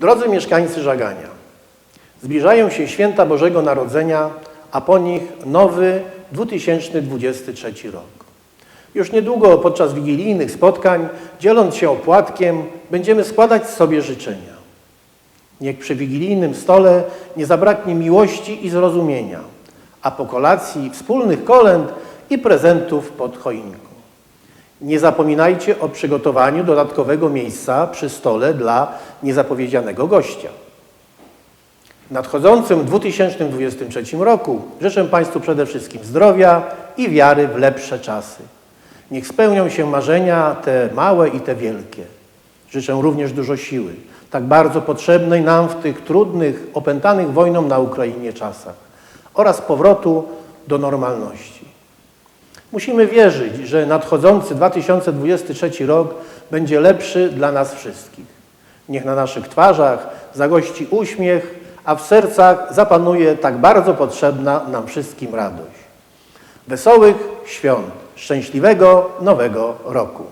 Drodzy mieszkańcy Żagania, zbliżają się święta Bożego Narodzenia, a po nich nowy 2023 rok. Już niedługo podczas wigilijnych spotkań, dzieląc się opłatkiem, będziemy składać sobie życzenia. Niech przy wigilijnym stole nie zabraknie miłości i zrozumienia, a po kolacji wspólnych kolęd i prezentów pod choinką. Nie zapominajcie o przygotowaniu dodatkowego miejsca przy stole dla niezapowiedzianego gościa. W nadchodzącym 2023 roku życzę Państwu przede wszystkim zdrowia i wiary w lepsze czasy. Niech spełnią się marzenia te małe i te wielkie. Życzę również dużo siły, tak bardzo potrzebnej nam w tych trudnych, opętanych wojną na Ukrainie czasach oraz powrotu do normalności. Musimy wierzyć, że nadchodzący 2023 rok będzie lepszy dla nas wszystkich. Niech na naszych twarzach zagości uśmiech, a w sercach zapanuje tak bardzo potrzebna nam wszystkim radość. Wesołych świąt, szczęśliwego nowego roku.